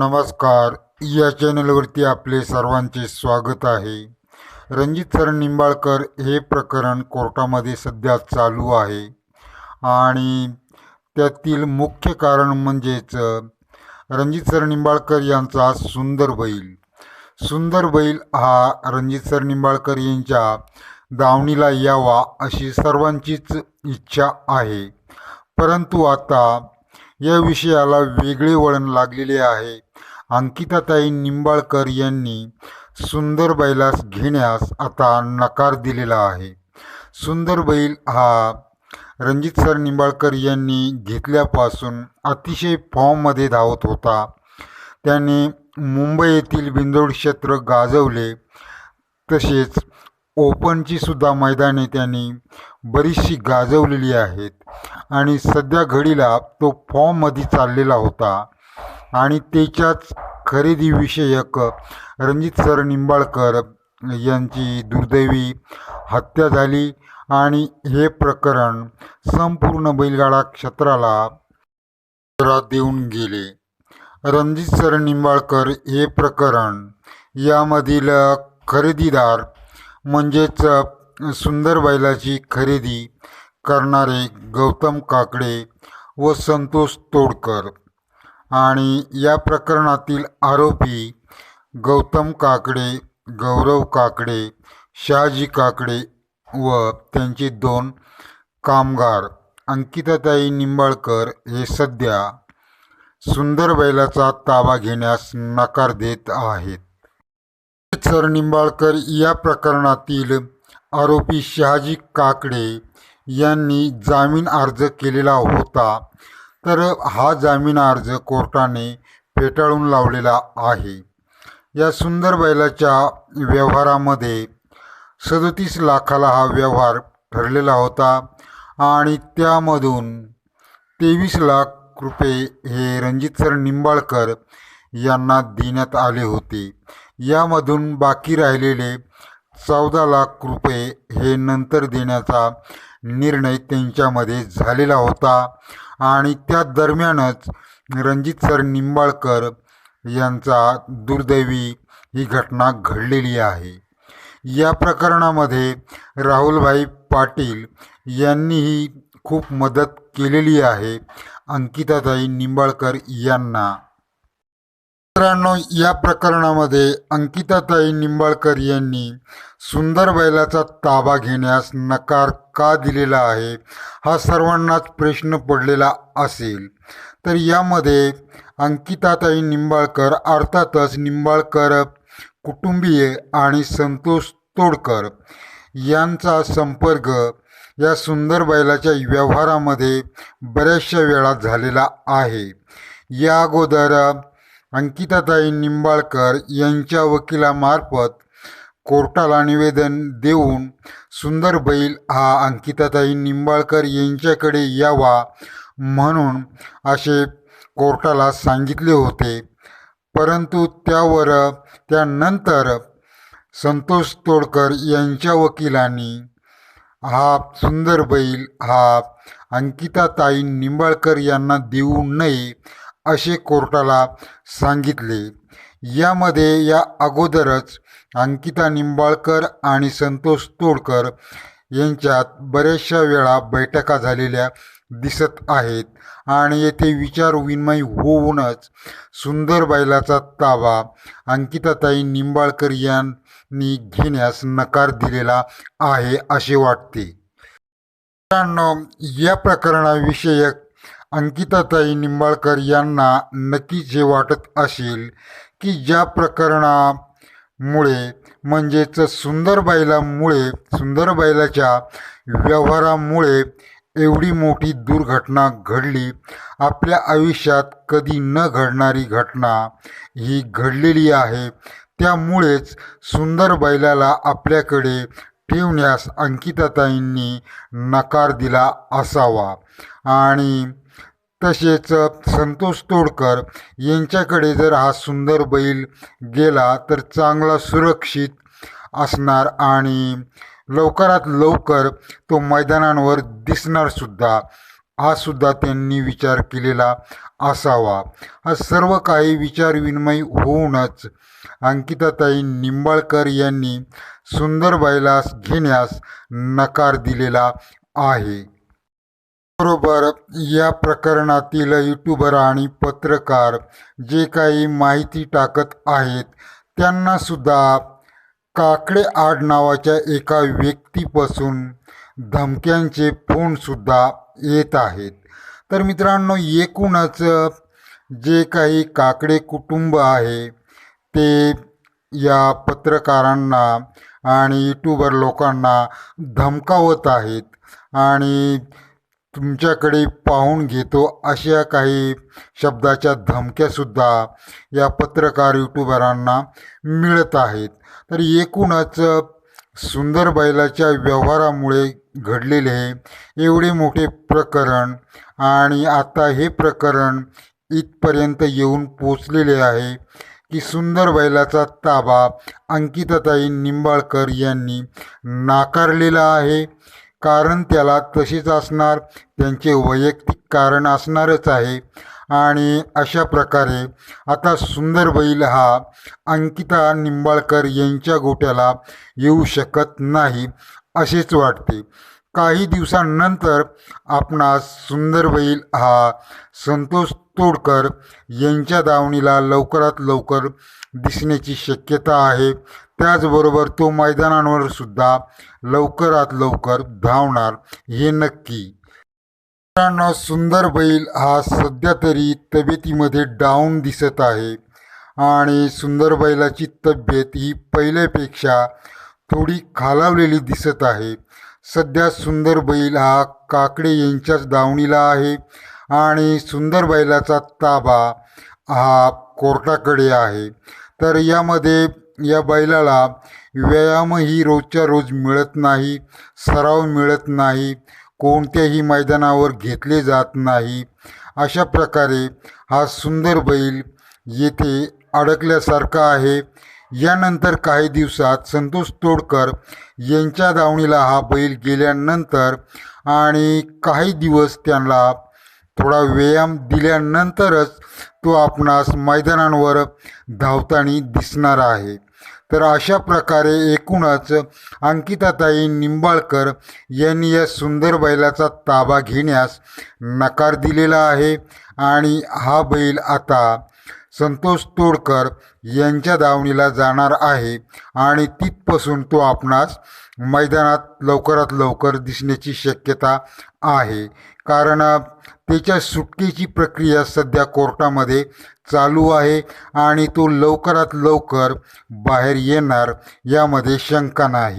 नमस्कार. या चॅनलवरती आपले सर्वांचे स्वागत आहे. रणजित सर निंबाळकर हे प्रकरण कोर्टामध्ये सध्या चालू आहे. आणि त्यातील मुख्य कारण म्हणजेच रणजित सर निंबाळकर यांचा सुंदर बैल. सुंदर बैल हा रणजित सर निंबाळकर यांच्या दावणीला यावा अशी सर्वांचीच इच्छा आहे. परंतु आता या विषयाला वेगळे वळण लागलेले आहे. अंकिताताई निंबाळकर यांनी सुंदर बैलास घेण्यास आता नकार दिलेला आहे. सुंदर बैल हा रणजित सर निंबाळकर यांनी घेतल्यापासून अतिशय फॉर्ममध्ये धावत होता. त्याने मुंबई येथील बिंदोड क्षेत्र गाजवले. तसेच ओपनची सुद्धा मैदाने त्यांनी बरीचशी गाजवलेली आहेत. आणि सध्या घडीला तो फॉर्ममध्ये चाललेला होता. आणि त्याच्याच खरेदीविषयक रणजित सर निंबाळकर यांची दुर्दैवी हत्या झाली. आणि हे प्रकरण संपूर्ण बैलगाडा क्षेत्राला देऊन गेले. रणजित सर निंबाळकर हे प्रकरण यामधील खरेदीदार म्हणजेच सुंदर बैलाची खरेदी करणारे गौतम काकडे व संतोष तोडकर. आणि या प्रकरणातील आरोपी गौतम काकडे गौरव काकडे शहाजी काकडे व त्यांचे दोन कामगार अंकिताताई निंबाळकर हे सध्या सुंदर बैलाचा ताबा घेण्यास नकार देत आहेत. सर निंबाळकर या प्रकरणातील आरोपी शहाजी काकडे यांनी जामीन अर्ज केलेला होता. तर हा जामीन अर्ज कोर्टाने फेटाळून लावलेला आहे. या सुंदर बैलाच्या व्यवहारामध्ये सदतीस लाखाला हा व्यवहार ठरलेला होता आणि त्यामधून तेवीस लाख रुपये हे रणजित सर निंबाळकर यांना देण्यात आले होते. यामधून बाकी राहिलेले चौदा लाख रुपये हे नंतर देण्याचा निर्णय त्यांच्यामध्ये झालेला होता. आणि त्या दरम्यानच रणजित सर निंबाळकर यांचा दुर्दैवी ही घटना घडलेली आहे. या प्रकरणामध्ये राहुलभाई पाटील यांनीही खूप मदत केलेली आहे. अंकिताताई निंबाळकर यांना मित्रांनो या प्रकरणामध्ये अंकिताताई निंबाळकर यांनी सुंदर बैलाचा ताबा घेण्यास नकार का दिलेला आहे हा सर्वांनाच प्रश्न पडलेला असेल. तर यामध्ये अंकिताताई निंबाळकर अर्थातच निंबाळकर कुटुंबीय आणि संतोष तोडकर यांचा संपर्क या सुंदर बैलाच्या व्यवहारामध्ये बऱ्याचशा वेळा झालेला आहे. या अगोदर अंकिताताई निंबाळकर यांच्या वकिलामार्फत कोर्टाला निवेदन देऊन सुंदर बैल हा अंकिताताई निंबाळकर यांच्याकडे यावा म्हणून असे कोर्टाला सांगितले होते. परंतु त्यावर त्यानंतर संतोष तोडकर यांच्या वकिलांनी हा सुंदर बैल हा अंकिताताई निंबाळकर यांना देऊ नये असे कोर्टाला सांगितले. यामध्ये या अगोदरच अंकिता निंबाळकर आणि संतोष तोडकर यांच्यात बऱ्याचशा वेळा बैठका झालेल्या दिसत आहेत आणि येथे विचारविनिमय होऊनच सुंदर बैलाचा ताबा अंकिताताई निंबाळकर यांनी घेण्यास नकार दिलेला आहे असे वाटते. मित्रांनो या प्रकरणाविषयक अंकिताताई निंबाळकर यांना नक्कीच हे वाटत असेल की ज्या प्रकरणामुळे म्हणजेच सुंदर सुंदरबाईलाच्या सुंदर बैलाच्या व्यवहारामुळे एवढी मोठी दुर्घटना घडली आपल्या आयुष्यात कधी न घडणारी घटना ही घडलेली आहे त्यामुळेच सुंदर बैलाला आपल्याकडे ठेवण्यास अंकिताताईंनी नकार दिला असावा. आणि तसेच संतोष तोडकर यांच्याकडे जर हा सुंदर बैल गेला तर चांगला सुरक्षित असणार आणि लवकरात लवकर तो मैदानांवर दिसणार सुद्धा. हा सुद्धा त्यांनी विचार केलेला असावा. हा सर्व काही विचारविनिमय होऊनच अंकिताताई निंबाळकर यांनी सुंदरबाईला घेण्यास नकार दिलेला आहे. बरोबर या प्रकरणातील यूट्यूबर आणि पत्रकार जे काही माहिती टाकत आहेत त्यांना सुद्धा काकडे आड नावाच्या एका व्यक्तीपासून धमक्यांचे फोनसुद्धा येत आहेत. तर मित्रांनो एकूणच जे काही काकडे कुटुंब आहे ते या पत्रकारांना आणि यूट्यूबर लोकांना धमकावत आहेत. आणि तुमच्याकडे पाहून घेतो अशा काही शब्दाच्या धमक्यासुद्धा या पत्रकार यूट्यूबरांना मिळत आहेत. तर एकूणच सुंदर बैलाच्या व्यवहारामुळे घडलेले हे एवढे मोठे प्रकरण आणि आता हे प्रकरण इथपर्यंत येऊन पोचलेले आहे की सुंदर बैलाचा ताबा अंकिताताई निंबाळकर यांनी नाकारलेला आहे. कारण त्याला तसेच असणार त्यांचे वैयक्तिक कारण असणारच आहे. आणि अशा प्रकारे आता सुंदर बैल हा अंकिता निंबाळकर यांच्या गोट्याला येऊ शकत नाही असेच वाटते. काही दिवसांनंतर आपणास सुंदर बैल हा संतोष तोडकर यांच्या दावणीला लवकरात लवकर दिसण्याची शक्यता आहे. त्याचबरोबर तो मैदानांवर सुद्धा लवकरात लवकर धावणार. हे नक्की. मित्रांनो सुंदर बैल हा सध्या तरी तब्येतीमध्ये डाऊन दिसत आहे. आणि सुंदर बैलाची तब्येत ही पहिल्यापेक्षा थोडी खालावलेली दिसत आहे. सध्या सुंदर बैल हा काकडे यांच्याच दावणीला आहे. आणि सुंदर बैलाचा ताबा हा कोर्टाकडे आहे. तर यामध्ये या बैलाला व्यायामही रोजच्या रोज मिळत नाही सराव मिळत नाही कोणत्याही मैदानावर घेतले जात नाही. अशा प्रकारे हा सुंदर बैल येथे अडकल्यासारखा आहे. यानंतर काही दिवसात संतोष तोडकर यांच्या दावणीला हा बैल गेल्यानंतर आणि काही दिवस त्यांना थोडा व्यायाम दिल्यानंतरच तो आपणास मैदानांवर धावताना दिसणार आहे. तर अशा प्रकारे एकूणच अंकिताताई निंबाळकर यांनी या सुंदर बैलाचा ताबा घेण्यास नकार दिलेला आहे. आणि हा बैल आता संतोष तोडकर यांच्या दावणीला जाणार आहे. आणि तिथपासून तो आपणास मैदानात लवकरात लवकर दिसण्याची शक्यता आहे. कारण त्याच्या सुटकेची प्रक्रिया सध्या कोर्टामध्ये चालू आहे आणि तो लवकरात लवकर बाहेर येणार यामध्ये शंका नाही.